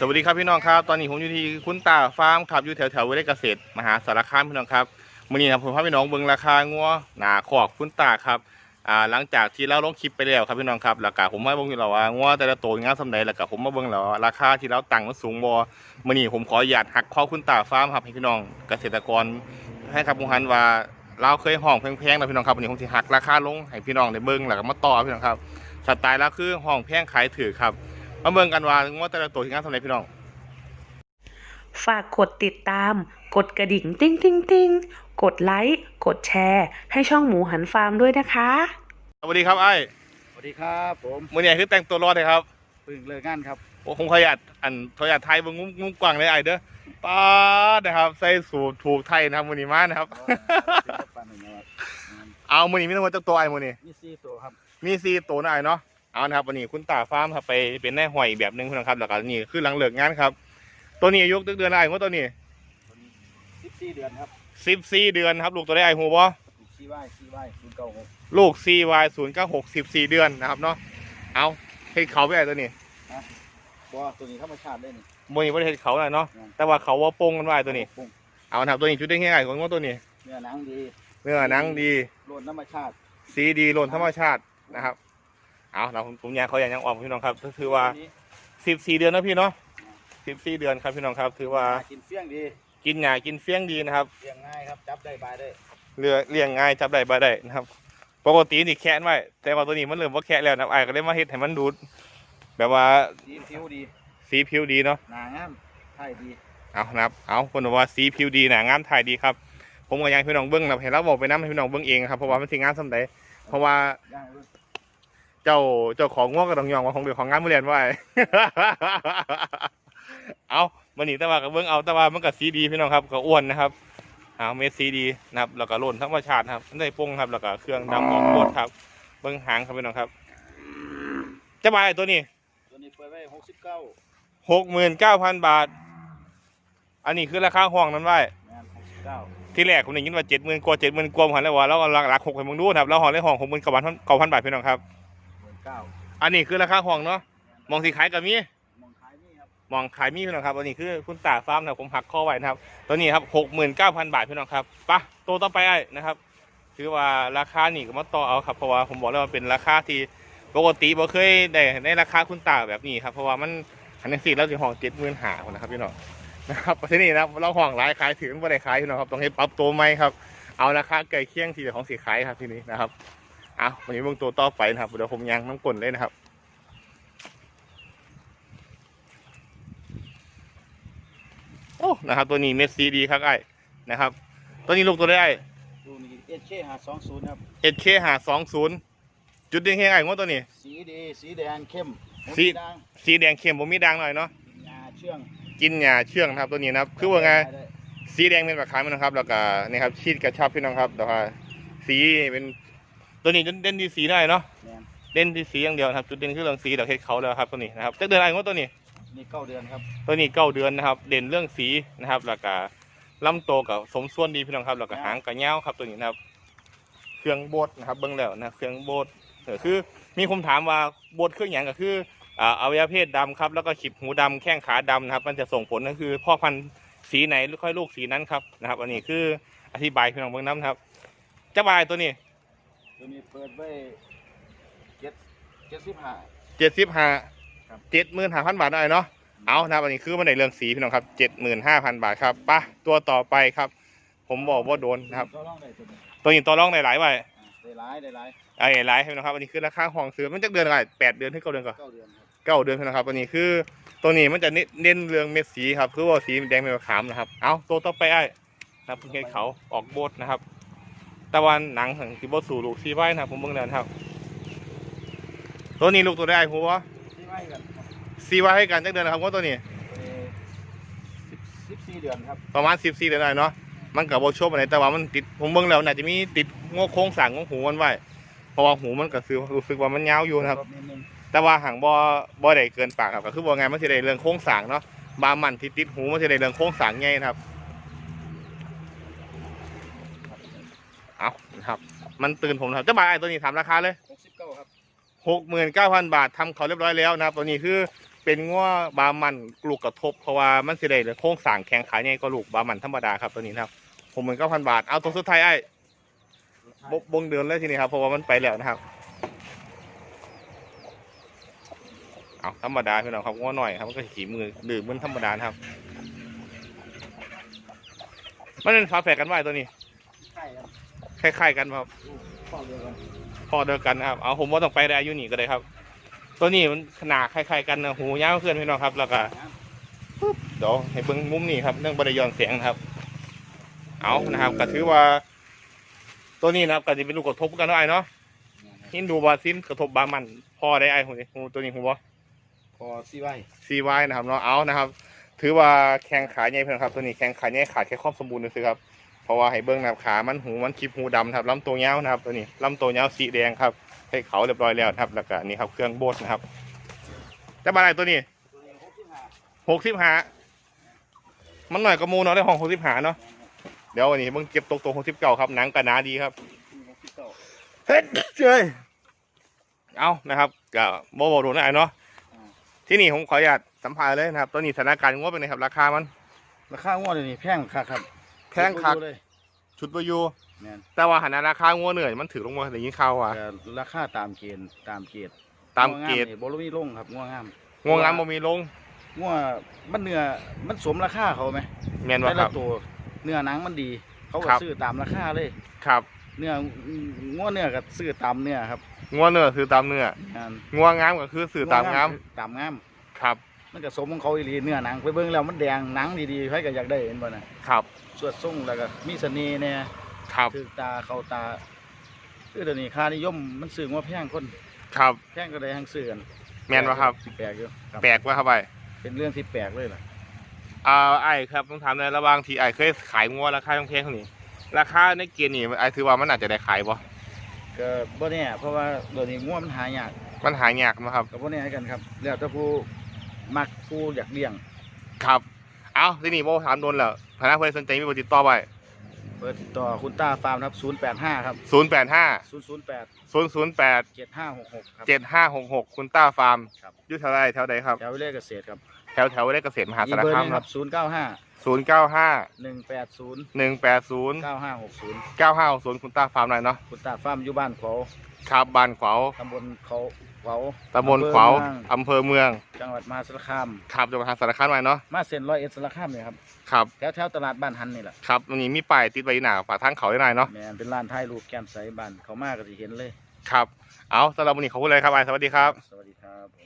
สวัสดีครับพี่น้องครับ ตอนนี้ผมอยู่ที่คุณตาฟาร์มครับอยู่แถวแถวๆวิเลเกษตรมหาสารคามพี่น้องครับมื่อนี้นะผมพาพี่น้องเบิ่งราคางัวหนาขอกคุณตาครับอ่าหลังจากที่เราลงคลิปไปแล้วครับพี่น้องครับแล้วก็ผมมาเบิ่งอยู่แล้วว่างัวแต่ละตัวงามสำใดแล้วก็ผมมาเบิ่งแล้วว่าราคาที่เราตั้งมันสูงบ่มื่อนี้ผมขออนุญาตหักข้อคุณตาฟาร์มครับให้พี่น้องเกษตรกร ให้ครับมุหันว่าเราเคยห้องแพงๆนะพี่น้องครับวันนี้ผมสิหักราคาลงให้พี่น้องได้เบิ่งแล้วก็มาต่อพี่น้องครับสไตล์แล้วคือห้องแพงขายถือครับ มาเบิ่งกันว่างัวแต่ละตัวที่งามสำใดพี่น้อง ฝากกดติดตาม กดกระดิ่งติ้งติ้งติ้งกดไลค์ กดแชร์ ให้ช่องหมูหันฟาร์มด้วยนะคะ สวัสดีครับไอ้สวัสดีครับผมมื่อนี้คือแต่งตัวรอดเลยครับเพิ่งเลิกงานครับโอ้ผมขออนุญาตอันขออนุญาตไทยเบงงุ้มงุ้มกว่างเลยไอ้เด้อป้าดนะครับใส่สูทถูกไทยนะครับมื่อนี้มานะครับปันหนึ่งนะครับเอามื่อนี้มีทั้งหมดจักตัวไอ้มื่อนี้นี่ซีตัวครับ มีซีตัวนะไอ้เนาะ เอานะครับวันนี้คุณตาฟาร์มครับไปเป็นแน่หอยอีกแบบหนึงคุณนะครับแล้วก็นี่คือหลังเลิกงานครับ ตัวนี้อายุเดือนอะไรว่าตัวนี้สิบสี่เดือนครับสิบสี่เดือนครับ ลูกตัวได้ไอ้หูบ่ซีวายซีวายศูนย์เก้าหกลูก CY ศูนย์เก้าหกสิบสี่เดือนนะครับเนาะเอาให้เขาไปไอ้ตัวนี้บัวตัวนี้ธรรมชาติเลยนี่มื่อนี้ประเทศเขาหน่อยเนาะอืมแต่ว่าเขาว่าโป่งกันว่าไอ้ตัวนี้ปรุงเอานะครับตัวนี้ชุดได้ง่ายๆของว่าตัวนี้เนื้อหนังดีเนื้อหนังดีโลนธรรมชาติ สีดีโลนธรรมชาตินะครับ เอาเราผมผมยางเขาอย่างยังอ่อมพี่น้องครับก็คือว่าตัวนี้สิบสี่เดือนนะพี่เนาะสิบสี่เดือนครับพี่น้องครับ ถือว่ากินเฟี้ยงดีกินหญ้ากินเฟี้ยงดีนะครับเลี้ยงง่ายครับจับได้บายได้เรือเลี้ยงง่ายจับได้บ่ได้นะครับ ปกตินี่แคะไว้แต่ว่าตัวนี้มันเริ่มว่าแคะแล้วนะครับไอ้ายก็เลยมาเฮ็ดให้มันดูด แบบว่าสีผิวดีสีผิวดีเนาะหนางามไทยดีเอานะครับเอาคนบอกว่าสีผิวดีหนางามถ่ายดีครับผมก็อยังให้พี่น้องเบิ้งนะเห็นเราบอกไปน้ำให้พี่น้องเบิ้งเองครับเพราะว่ามันสิงามสำใดเพราะว่าย่างรุ่น เจ้าเจ้าของง้วกระดองยองว่าของเดือของงานมือเรียนไว้ เอามันนี่แต่ว่าก็เบิ้งเอาแต่ว่ามันก็สีดีพี่น้องครับก็อ้วนนะครับเอาเม็ดสีดีนะครับแล้วก็โล่นธรรมชาติครับได้ปรุงครับแล้วก็เครื่องดำออกปวดครับ เบิ้งหางครับพี่น้องครับจะบายตัวนี้ตัวนี้เปิดไว้หกสิบเก้าหกหมื่นเก้าพันบาท อันนี้คือราคาห้องนั้นไว้แม่นหกสิบเก้าที่แรกผมได้ยินว่าเจ็ดหมื่นกว่าเจ็ดหมื่นกว่าผมหันแล้วว่าแล้วก็หลักหกให้มึงดูนะครับแล้วห้องได้ห้องหกหมื่นกว่าพันเก้าพันบาทพี่น้องครับหมื่น เก้าอันนี้คือราคาห้องเนาะมองสีขายกับมีมองขายนี่ครับมองขายมีพี่น้องครับอันนี้คือคุณตาฟาร์มนะครับผมหักข้อไว้นะครับตัวนี้ครับหกหมื่นเก้าพันบาทพี่น้องครับไปะตัวต่อไปไอ้นะครับถือว่าราคานี่ก็มาต่อเอาครับเพราะว่าผมบอกแล้วว่าเป็นราคาที่ปกติบ่เคยได้ในราคาคุณตาแบบนี้ครับเพราะว่ามันอันนี้สิแล้วที่ห้องเจ็ดหมื่นหาคนนะครับพี่น้องนะครับที่นี่นะครับเราห้องหลายขายถึงไม่ได้ขายพี่น้องครับต้องให้ปรับตัวไหมครับเอาราคาใกล้เคียงที่ของสีขายครับที่นี้นะครับ เอาวันนี้เบิ่งตัวต่อไปนะครับเดี๋ยวผมยังน้ำกลนเลยนะครับโอ้นะครับ ตัวนี้เม็ดซีดีครับไอ้นะครับ ตัวนี้ลูกตัวได้ไอ้ดูนี่เอชเคหาสองศูนย์ครับเอเคหาสองศูนย์จุดเด่นแค่ไอ้งวดตัวนี้ สีดีสีแดงเข้มสีสีด่างสีแดงเข้มผมมีดังหน่อยเนาะกินยาเชื่องกินหญ้าเชื่องนะครับตัวนี้นะครับ คือว่าไงด้สีแดงเป็นแบบขายมันนะครับ แล้วก็นี่ครับชีดกระชับพี่น้องครับแล้วก็สีเป็น ตัวนี้เด่นที่สีได้เนาะแม่นเด่นที่สีอย่างเดียวนะครับจุดเด่นคือเรื่องสีเดี๋ยวเฮ็ดเขาแล้วครับตัวนี้นะครับจักเดือนอะไรงวดตัวนี้นี่เก้าเดือนครับตัวนี้เก้าเดือนนะครับเด่นเรื่องสีนะครับแล้วก็ลำโตวกับสมส่วนดีพี่น้องครับแล้วก็หางกับเงาวครับตัวนี้นะครับเครื่องโบดนะครับเบิ้งแล้วนะเครื่องโบดเออคือมีคนถามว่าโบดเครื่องอย่างก็คืออ่าอวัยวะเพศดำครับแล้วก็ขีบหูดำแข้งขาดำนะครับ มันจะส่งผลก็คือพ่อพันธุ์สีไหนค่อยลูกสีนั้นครับนะครับ อันนี้คืออธิบายพี่น้องเบิ้งน้ำนะครับจะบายตัวนี้ ตัวนี้เปิดไว้เจ็ดเจ็ดสิบห้า เจ็ดสิบห้าครับ เจ็ดหมื่นห้าพันบาทหน่อยเนาะเอานะครับอันนี้คือมันในเรื่องสีพี่น้องครับเจ็ดหมื่นห้าพันบาทครับไปะตัวต่อไปครับ ผมบอกว่าโดนนะครับ ก็ร้องได้ตัวนี้ตัวนี้ตัวร่องในหลายใบอ่าได้หลายได้หลายไอ้หลายพี่น้องครับอันนี้คือราคาห้องซื้อมันจะเดือนอะไรแปดเดือนถึงเก้าเดือนก่อน เก้าเดือนครับเก้าเดือนพี่น้องครับอันนี้คือตัวนี้มันจะเน้นเน้นเรื่องเม็ดสีครับคือว่าสีแดงเป็นมะขามนะครับ เอาตัวต่อไปไอ้นะครับเพิ่งให้เขาออกโบดนะครับ ตะวันหนังของสีโบดสู่ลูกซีไว้นะครับผมเบิ่งแล้วนะครับตัวนี้ลูกตัวได้หัวที่ไว้กันครับซีไว้ให้กันจักเดือนนะครับว่าตัวนี้สิบสี่เดือนครับประมาณสิบสี่เดือนได้เนาะมันกับโบโชบอะไรแต่ว่ามันติดผมเบิ่งแล้วน่าจะมีติดงอโค้งสั่งของหูมันไว้เพราะว่าหูมันก็คือรู้สึกว่ามันยาวอยู่นะครับนิดนึงแต่ว่าหางบอบอได้เกินปากครับก็คือว่าไงมันสิได้เรื่องโค้งสั่งเนาะบามันที่ติดหูมันสิได้เรื่องโค้งสั่งไงนะครับ เอานะครับ มันตื่นผมนะครับเจะบายไอ้ตัวนี้ถามราคาเลยหกสิบเก้าครับหกหมื่นเก้าพันบาททำเขาเรียบร้อยแล้วนะครับ ตัวนี้คือเป็นงัวบามันลูกกระทบเพราะว่ามันสิได้โค้งสร้างแข็งขาใหญ่ก็ลูกบามันธรรมดาครับตัวนี้นะครับผมเหมือนก็พันบาทเอาตัวสุดท้ายไอ้บบงเดือนเลยทีนี้ครับเพราะว่ามันไปแล้วนะครับเอาธรรมดาพี่น้องครับงัวหน่อยครับมันก็ขี่มือดื่มเหมือนธรรมดานะครับมันเป็นฝาแฝดกันไว้ตัวนี้ใช่ครับ คล้ายๆกันครับข้อเดียวกันพอเดียวกันนะครับเอาผมว่าต้องไปได้อายุนี่ก็ได้ครับ ตัวนี้มันขนาดคล้ายๆกันนะหูยาวขึ้นพี่น้องครับ แล้วก็ปึ๊บเดี๋ยวให้เบิ้งมุมนี้ครับเรื่องบริยอนเสียงนะครับ เอานะครับก็ถือว่า ตัวนี้นะครับก็จะเป็นลูกกระทบกันได้เนาะฮินดูบาซินกระทบบามันพอได้ไอ้หูนี่หูตัวนี้หูบ่พอซีไว้ซีไวนะครับเนาะเอานะครับ ถือว่าแข้งขาใหญ่เพื่อนครับ ตัวนี้แข้งขาใหญ่ขาดแค่ความสมบูรณ์นะครับ เพราะว่าให้เบิ้งนะครับขามันหูมันคลิปหูดำนะครับลำตัวยาวนะครับตัวนี้ลำตัวยาวสีแดงครับให้เขาเรียบร้อยแล้วนะครับแล้วก็นี่ครับเครื่องโบดนะครับจะมาอะไรตัวนี้ตัวนี้หกสิบห้าหกสิบห้ามันหน่อยกระมูเนาะได้ห้องหกสิบห้าเนาะเดี๋ยววันนี้เบิ้งเก็บตกตัวหกสิบเก้าครับหนังกระนาดีครับหกสิบเก้าเฮ้ยเจ้ยเอานะครับก็โบโบดูนะไอ้เนาะที่นี่ผมขออนุญาตสัมภาษณ์เลยนะครับตัวนี้สถานการณ์งบเป็นไงครับ ราคามัน ราคางวดนี่แพงคักครับ แพงคักดูเลยชุดวายู แม่นแต่ว่าหันราคางัวเหนื่อยมันถือลงมาแต่ยิงข่าวอะ แต่ราคาตามเกณฑ์ตามเกณฑ์ตามเกณฑ์งัวงนี่บ่รู้มีลงครับงัวงาม งัวงามบ่มีลงงัวมันเนื้อมันสมราคาเขาไหมแม่นว่าแต่คละรับ ตัวเนื้อหนังมันดี เขาก็ครับ ซื้อตามราคาเลย ครับเนื้องัวเนื้อก็ซื้อตามเนื้อครับงัวเนื้อคือตามเนื้องานงัวงามก็คือสื่อตามงาม ตามงาม ครับ มันก็สมของเขาอีหลีเนื้อหนังไปเบิ่งแล้วมันแดงหนังดีๆใครก็อยากได้เห็นบ่น่ะครับสวดทรงแล้วก็มีเสน่ห์แน่ครับคือตาเข้าตาคือเดี๋ยวนี้ค่านิยมมันซื้อว่าแพงคนครับแพงก็ได้ทั้งซื้อกันแม่นว่าครับแปลกอยู่ครับแปลกว่าครับไปเป็นเรื่องที่แปลกเลยล่ะอ่าไอ้ครับต้องถามในระหว่างที่ไอ้เคยขายงัวราคาแพงๆเท่านี้ราคาในเกณฑ์นี่ไอ้ถือว่ามันอาจจะได้ขายบ่ก็บ่แน่เพราะว่าเดี๋ยวนี้งัวมันหายากมันหายากมั้ครับก็บ่แน่กันครับแล้วแต่ผู้ มักผู้อยากเลี้ยง ครับ เอาที่นี่โบถามโดนแล้วพนักเพื่อนสนใจมีเบอร์ติดต่อไว้เปิดติดต่อคุณต้าฟาร์มครับ085ครับศูนย์แปดห้า008ศูนย์ศูนย์แปด7566ครับ เจ็ดห้าหกหกคุณต้าฟาร์มครับ อยู่แถวใดแถวใดครับ แถววิเลเกษตรครับ แถวแถวได้เกษตรมหาอีสารเบอร์คาหมนึงคครัรับบ095ศูนย์เก้าห้า180หนึ่งแปดศูนย์9560เก้าห้าศูนย์คุณต้าฟาร์มหน่อยเนาะ คุณตาฟาร์มอยู่บ้านเขาครับบ้านขวาวตำบลเขา เขาตำบลขวาวอำเภอเมืองอำเภอเมือง จังหวัดมหาสารคามครับจังหวัดมหาสารคามหน่อยเนาะมาเซ็นร้อยเอ็ดสารคามเนี่ยครับครับแถวแถวตลาดบ้านฮันนี่แหละครับตรงนี้มีป้ายติดไว้หน้าฝาทางเขาได้หน่อยเนาะแม่นเป็นร้านถ่ายรูปแก้มใสบ้านเขามาก็สิเห็นเลย ครับ เอาสำหรับวันนี้ขอบคุณเลยครับไอ้สวัสดีครับ สวัสดีครับผม